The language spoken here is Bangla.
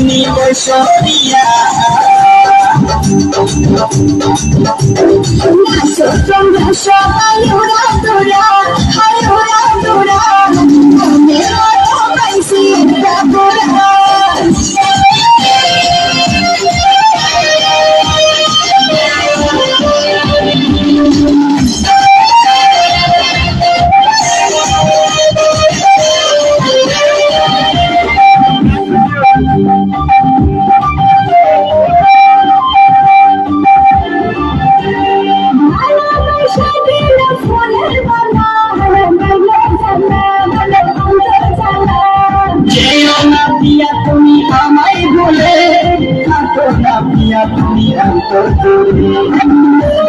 তুমি তো সরিয়া তোমরা সবাই ওরা তোরা niat yang tertulis.